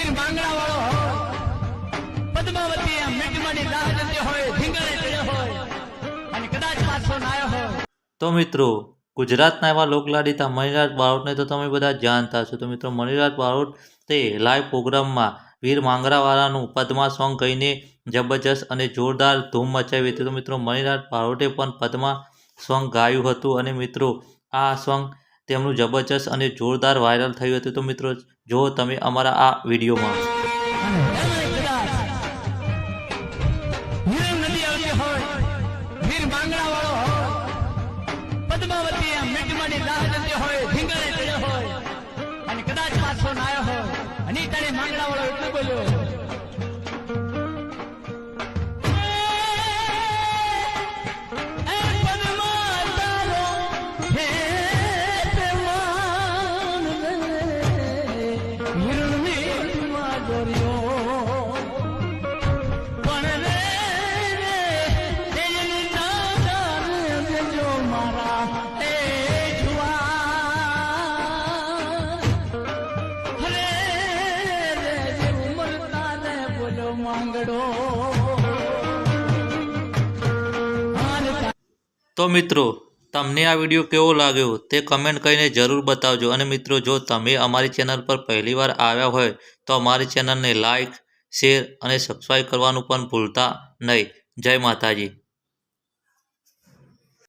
વીર માંગણા વાળો હોય, પદ્માવતી આ મીટમાની રાહ જતી હોય ધીંગાણે ચડ્યો હોય, અને કદાચ પાછો ના આવ્યો હોય. તો મિત્રો, ગુજરાતના એવા લોકલાડીતા મણિરાજ બારોટને તો તમે બધા જાણતા છો તો મિત્રો, મણિરાજ બારોટ તે લાઈવ પ્રોગ્રામમાં વીર માંગરાવાળાનું પદ્મા સોંગ ગઈને જબરજસ્ત અને જોરદાર ધૂમ મચાવી હતી. તો મિત્રો, મણિરાજ બારોટે પણ પદ્મા સોંગ ગાયું હતું અને મિત્રો, આ સોંગ તેમનું જબરજસ્ત અને જોરદાર વાયરલ થયું હતું. તો મિત્રો જો તમે અમારા આ વિડીયોમાં અને કદાચ પાછો ના આવ્યો હોય. અને તારે માંગણા વાળો એટલું બોલ્યો. તો મિત્રો, તમને આ વીડિયો કેવો લાગ્યો તે કમેન્ટ કરીને જરૂર બતાવજો. અને મિત્રો, જો તમે અમારી ચેનલ પર પહેલીવાર આવ્યા હોય, તો અમારી ચેનલને લાઈક શેર અને સબસ્ક્રાઈબ કરવાનું પણ ભૂલતા નહીં. જય માતાજી.